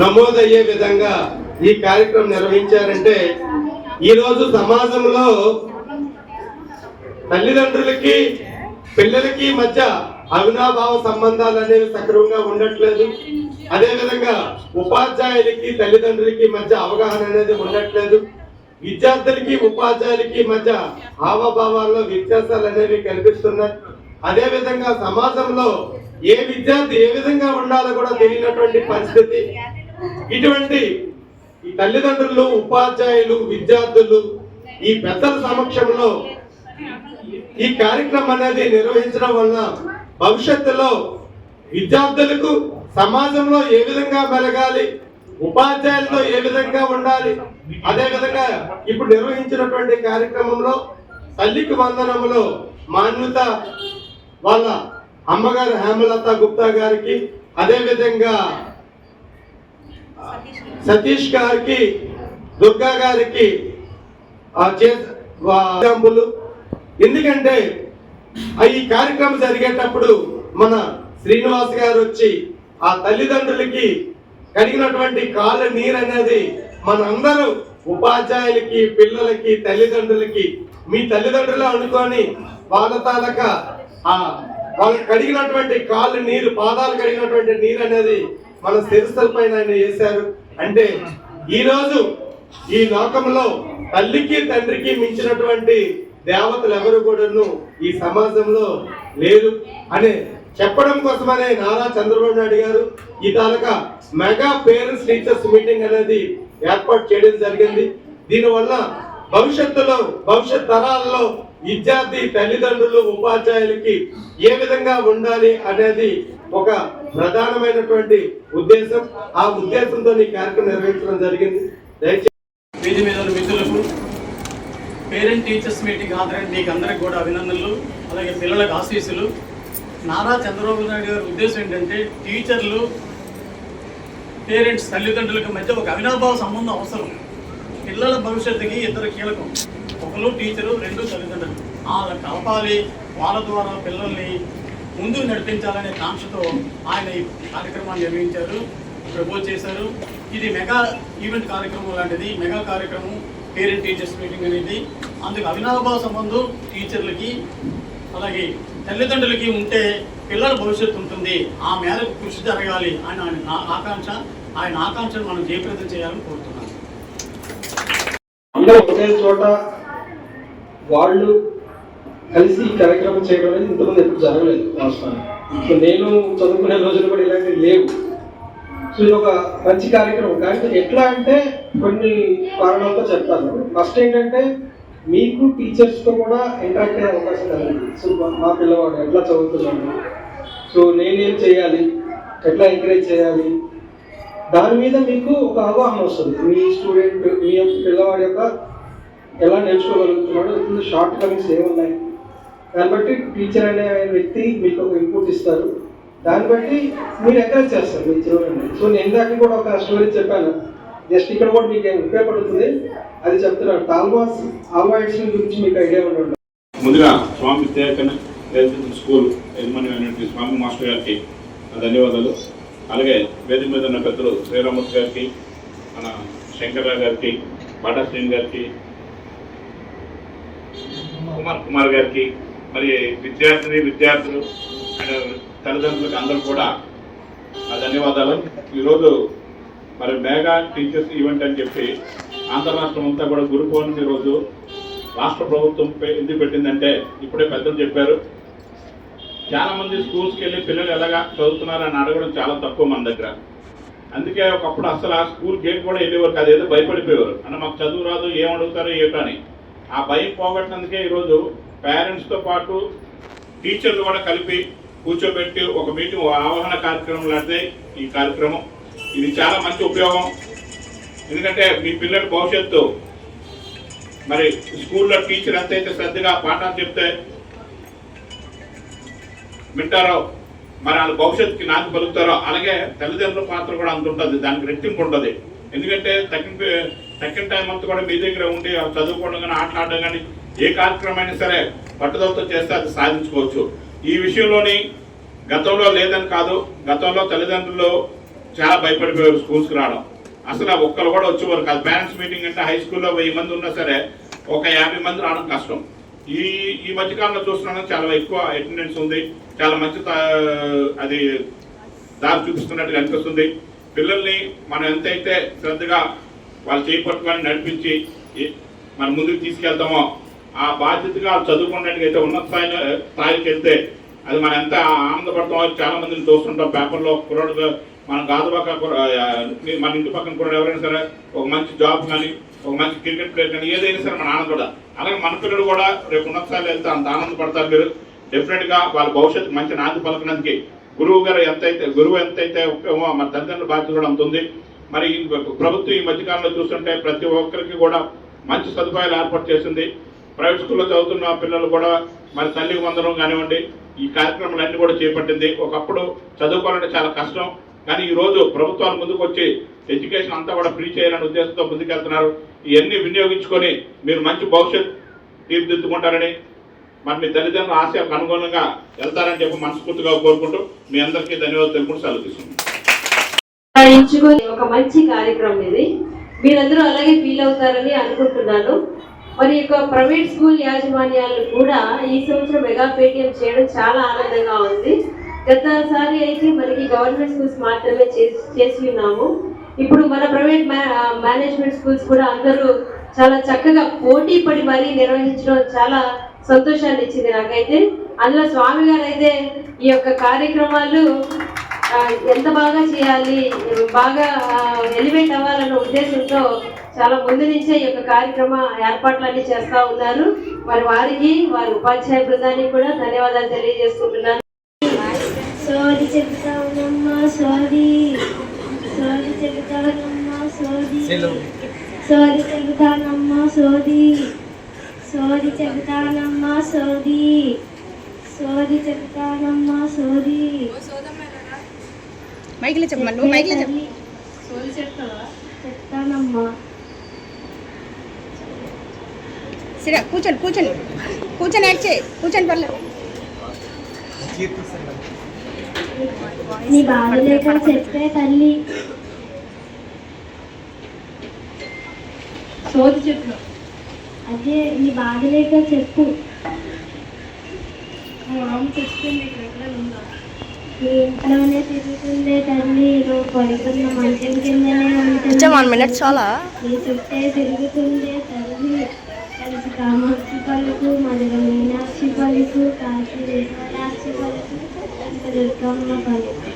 నమోదయ్యే విధంగా ఈ కార్యక్రమం నిర్వహించారంటే ఈరోజు సమాజంలో తల్లిదండ్రులకి పిల్లలకి మధ్య అవినాభావ సంబంధాలు అనేవి సక్రమంగా ఉండట్లేదు. అదేవిధంగా ఉపాధ్యాయులకి తల్లిదండ్రులకి మధ్య అవగాహన అనేది ఉండట్లేదు. విద్యార్థులకి ఉపాధ్యాయులకి మధ్య హావభావాల్లో వ్యత్యాసాలు అనేవి కనిపిస్తున్నాయి. అదేవిధంగా సమాజంలో ఏ విద్యార్థి ఏ విధంగా ఉండాలో కూడా తెలియనటువంటి పరిస్థితి. ఇటువంటి ఈ తల్లిదండ్రులు ఉపాధ్యాయులు విద్యార్థులు ఈ పెద్దల సమక్షంలో ఈ కార్యక్రమం అనేది నిర్వహించడం వలన భవిష్యత్తులో విద్యార్థులకు సమాజంలో ఏ విధంగా మెలగాలి ఉపాధ్యాయులతో ఏ విధంగా ఉండాలి అదే విధంగా ఇప్పుడు నిర్వహించినటువంటి కార్యక్రమంలో తల్లికి వందనములో మాన్యత వాళ్ళ అమ్మగారు హేమలత గుప్తా గారికి అదే విధంగా సతీష్ గారికి. దుర్గా గారికి ఆ ఎందుకంటే ఆ ఈ కార్యక్రమం జరిగేటప్పుడు మన శ్రీనివాస్ గారు వచ్చి ఆ తల్లిదండ్రులకి కడిగినటువంటి కాళ్ళ నీరు అనేది మనందరూ ఉపాధ్యాయులకి పిల్లలకి తల్లిదండ్రులకి మీ తల్లిదండ్రులు అనుకొని వాళ్ళ తాలక ఆ వాళ్ళకి కడిగినటువంటి కాళ్ళు నీరు పాదాలు కడిగినటువంటి నీరు అనేది మన శిరస్సుల పైన ఆయన వేశారు. అంటే ఈరోజు ఈ లోకంలో తల్లికి తండ్రికి మించినటువంటి దేవతలు ఎవరు కూడాను ఈ సమాజంలో లేరు. అనే చెప్పడం కోసమనే నారా చంద్రబాబు నాయుడు గారు ఈ తాలూకా మెగా పేరెంట్స్ టీచర్స్ మీటింగ్ అనేది ఏర్పాటు చేయడం జరిగింది. దీనివల్ల భవిష్యత్తులో భవిష్యత్ తరాలలో విద్యార్థి తల్లిదండ్రులు ఉపాధ్యాయులకి ఏ విధంగా ఉండాలి అనేది ఒక ప్రధానమైనటువంటి ఉద్దేశం ఆ ఉద్దేశంతో ఈ కార్యక్రమం నిర్వహించడం జరిగింది. దయచేసి మీద మిత్రులకు పేరెంట్ టీచర్స్ మీటింగ్ హాజరైన మీకు అందరికి కూడా అభినందనలు అలాగే పిల్లలకు ఆశీస్సులు. నారా చంద్రబాబు నాయుడు గారి ఉద్దేశం ఏంటంటే టీచర్లు పేరెంట్స్ తల్లిదండ్రులకు మధ్య ఒక అవినాభావ సంబంధం అవసరం. పిల్లల భవిష్యత్తుకి ఇద్దరు కీలకం. ఒకరు టీచరు రెండు తల్లిదండ్రులు. వాళ్ళ కలపాలి వాళ్ళ ద్వారా పిల్లల్ని ముందుకు నడిపించాలనే కాంక్షతో ఆయన ఈ కార్యక్రమాన్ని నిర్వహించారు ప్రపోజ్ చేశారు. ఇది మెగా ఈవెంట్ కార్యక్రమం లాంటిది మెగా కార్యక్రమం పేరెంట్ టీచర్స్ మీటింగ్ అనేది. అందుకు అవినాభావ సంబంధం టీచర్లకి అలాగే తల్లిదండ్రులకి ఉంటే పిల్లల భవిష్యత్తు ఉంటుంది. ఆ మేరకు కృషి జరగాలి అని ఆయన ఆకాంక్ష. ఆయన ఆకాంక్షను మనం జయప్రదం చేయాలని కోరుతున్నాను. అందరూ ఒకే చోట వాళ్ళు కలిసి ఈ కార్యక్రమం చేయడం అనేది ఇంతకుముందు ఎప్పుడు జరగలేదు వాస్తవానికి నేను చదువుకునే రోజులు కూడా ఇలాంటివి లేవు. సో ఇది ఒక మంచి కార్యక్రమం. కానీ ఎట్లా అంటే కొన్ని కారణాలతో చెప్తాను. ఫస్ట్ ఏంటంటే మీకు టీచర్స్తో కూడా ఇంటరాక్ట్ అయ్యే అవకాశం కలిగింది సో మా- పిల్లవాడు ఎట్లా చదువుతున్నాడు? సో నేనేం చేయాలి? ఎట్లా ఎంకరేజ్ చేయాలి? దాని మీద మీకు ఒక అవగాహన వస్తుంది. మీ స్టూడెంట్ మీ యొక్క పిల్లవాడి యొక్క ఎలా నేర్చుకోగలుగుతున్నాడు? ఇందులో షార్ట్ కమింగ్స్ ఏమున్నాయి? దాన్ని బట్టి టీచర్ అనే వ్యక్తి మీకు ఒక ఇన్పుట్ ఇస్తారు. దాన్ని బట్టి మీరు ఎంకరేజ్ చేస్తారు మీ చిల్డ్రన్ సో నేను ఇందాక కూడా ఒక స్టోరీ చెప్పాను. జస్ట్ ఇక్కడ కూడా మీకు ఉపయోగపడుతుంది అది చెప్తున్నాను. టాల్మాస్ ఆల్వాయిడ్స్ గురించి మీకు ఐడియా ఉండండి ముందుగా స్వామి విద్యాకరణ స్కూల్ యజమాని అయినటువంటి స్వామి మాస్టర్ గారికి ధన్యవాదాలు. అలాగే వేదిక మీద ఉన్న పెద్దలు శ్రీరామూర్తి గారికి మన శంకర్రావు గారికి బాటా శ్రీని గారికి కుమార్ కుమార్ గారికి మరి విద్యార్థిని విద్యార్థులు అండ్ తల్లిదండ్రులకు అందరూ కూడా ధన్యవాదాలు. ఈరోజు మరి మేఘా టీచర్స్ ఈవెంట్ అని చెప్పి ఆంధ్ర రాష్ట్రం అంతా కూడా గురు పౌర్ణమి రోజు రాష్ట్ర ప్రభుత్వం ఎందుకు పెట్టిందంటే ఇప్పుడే పెద్దలు చెప్పారు. చాలా మంది స్కూల్స్కి వెళ్ళి పిల్లలు ఎలాగా చదువుతున్నారని అడగడం చాలా తక్కువ మన దగ్గర. అందుకే ఒకప్పుడు అసలు ఆ స్కూల్ గేట్ కూడా వెళ్ళేవారు కాదు ఏదో భయపడిపోయేవారు. అంటే మాకు చదువు రాదు ఏం అడుగుతారో ఏటో అని. ఆ భయం పోగొట్టినందుకే ఈరోజు పేరెంట్స్తో పాటు టీచర్లు కూడా కలిపి కూర్చోబెట్టి ఒక మీటింగ్ ఆవాహన కార్యక్రమం లాంటిదే ఈ కార్యక్రమం. ఇది చాలా మంచి ఉపయోగం. ఎందుకంటే మీ పిల్లల భవిష్యత్తు మరి స్కూల్లో టీచర్ ఎంతైతే శ్రద్ధగా పాఠాలు చెప్తే వింటారో మరి వాళ్ళ భవిష్యత్తుకి నాకు పలుకుతారో అలాగే తల్లిదండ్రుల పాత్ర కూడా అంత ఉంటుంది. దానికి రెట్టింపు ఉంటుంది. ఎందుకంటే తగ్గిన తగ్గిన టైం అంతా కూడా మీ దగ్గర ఉండి చదువుకోవడం కానీ ఆటలాడడం కానీ ఏ కార్యక్రమమైనా సరే పట్టుదలతో చేస్తే అది సాధించుకోవచ్చు. ఈ విషయంలోని గతంలో లేదని కాదు గతంలో తల్లిదండ్రులు చాలా భయపడిపోయారు స్కూల్స్కి రావడం. అసలు ఒక్కరు కూడా వచ్చేవారు కాదు. పేరెంట్స్ మీటింగ్ అంటే హై స్కూల్లో వెయ్యి మంది ఉన్నా సరే ఒక యాభై మంది రావడం కష్టం. ఈ ఈ మధ్యకాలంలో చూస్తున్నాను చాలా ఎక్కువ అటెండెన్స్ ఉంది. చాలా మంచి అది దారి చూపిస్తున్నట్టుగా అనిపిస్తుంది. పిల్లల్ని మనం ఎంతైతే శ్రద్ధగా వాళ్ళు చేపట్టుకొని నడిపించి మనం మన ముందుకు తీసుకెళ్తామో ఆ బాధ్యతగా చదువుకున్నట్టుగైతే చదువుకున్నట్టుగా అయితే ఉన్నత స్థాయిలో స్థాయికి వెళ్తే అది మనం ఎంత ఆనందపడతామో చాలా మందిని చూస్తుంటాం పేపర్లో. కుర్రాడు మన గాజుబాక మన ఇంటి పక్కన కూడా ఎవరైనా సరే ఒక మంచి జాబ్ కానీ ఒక మంచి క్రికెట్ ప్లేయర్ కానీ ఏదైనా సరే మన ఆనంద కూడా అలాగే మన పిల్లలు కూడా రేపు ఉన్నత స్థాయిలో వెళ్తే అంత ఆనందపడతారు మీరు. డెఫినెట్గా వాళ్ళ భవిష్యత్తు మంచి నాంది పలకడానికి గురువు గారు ఎంతైతే గురువు ఎంతైతే ఉపయోగమో మన తల్లిదండ్రుల బాధ్యత కూడా అంత ఉంది. మరి ఈ ప్రభుత్వం ఈ మధ్యకాలంలో చూస్తుంటే ప్రతి ఒక్కరికి కూడా మంచి సదుపాయాలు ఏర్పాటు చేసింది. ప్రైవేట్ స్కూల్లో చదువుతున్న పిల్లలు కూడా మరి తల్లికి వందనం కానివ్వండి ఈ కార్యక్రమాలన్నీ కూడా చేపట్టింది. ఒకప్పుడు చదువుకోవాలంటే చాలా కష్టం. కానీ ఈ రోజు ప్రభుత్వాలు ముందుకు వచ్చి ఎడ్యుకేషన్ అంతా కూడా ఫ్రీ చేయాలనే ఉద్దేశంతో ముందుకెళ్తున్నారు. ఇవన్నీ వినియోగించుకొని మీరు మంచి భవిష్యత్ తీర్చిదిద్దుకుంటారని మరి మీ తల్లిదండ్రుల ఆశకు అనుగుణంగా వెళ్తారని చెప్పి మనస్ఫూర్తిగా కోరుకుంటూ మీ అందరికీ ధన్యవాదాలు తెలుపుకుంటూ సెలవు తీసుకుంటాం ఒక మంచి కార్యక్రమం ఇది. మీరందరూ అలాగే ఫీల్ అవుతారని అనుకుంటున్నాను. మరి యొక్క ప్రైవేట్ స్కూల్ యాజమాన్యాలు కూడా ఈ సంవత్సరం మెగా పేటిఎం చేయడం చాలా ఆనందంగా ఉంది. గతసారి అయితే మనకి గవర్నమెంట్ స్కూల్స్ మాత్రమే చేసి చేసి ఉన్నాము. ఇప్పుడు మన ప్రైవేట్ మేనేజ్మెంట్ స్కూల్స్ కూడా అందరూ చాలా చక్కగా పోటీ పడి మరీ నిర్వహించడం చాలా సంతోషాన్ని ఇచ్చింది నాకైతే. అందులో స్వామి గారు అయితే ఈ యొక్క కార్యక్రమాలు ఎంత బాగా చేయాలి బాగా ఎలివేట్ అవ్వాలన్న ఉద్దేశంతో చాలా ముందు నుంచే ఈ యొక్క కార్యక్రమ ఏర్పాట్లన్నీ చేస్తా ఉన్నారు. మరి వారికి వారి ఉపాధ్యాయ బృందానికి కూడా ధన్యవాదాలు తెలియజేసుకుంటున్నాను. సోది? చెబుతానమ్మా సోది? సోది చెబుతానమ్మా సోది? సోది చెబుతానమ్మా సోది సోది? చెబుతానమ్మా సోది సోది చెబుతానమ్మా సోది? మైకిలో చెప్పమా నువ్వు మైకిలో చెప్పు. సోది చెప్తావా చెప్తానమ్మా సరే కూర్చోండి కూర్చోండి. కూర్చొని యాక్ట్ చేయి. కూర్చొని పర్లేదు నీ బాధ లేక చెప్పే తల్లి. సోది చెప్పు. అదే నీ బాధ లేక చెప్పు నీ ఇంట్లోనే తిరుగుతుందే తల్లి నువ్వు పడుకున్న మంచం కిందనే ఉంటుంది వన్ మినిట్ చాలా. నీ చుట్టే తిరుగుతుందే తల్లి కలిసి కామాక్షి పలుకు మధుర మీనాక్షి పలుకు కాశీ పలుకు దుర్గమ్మ పలుకు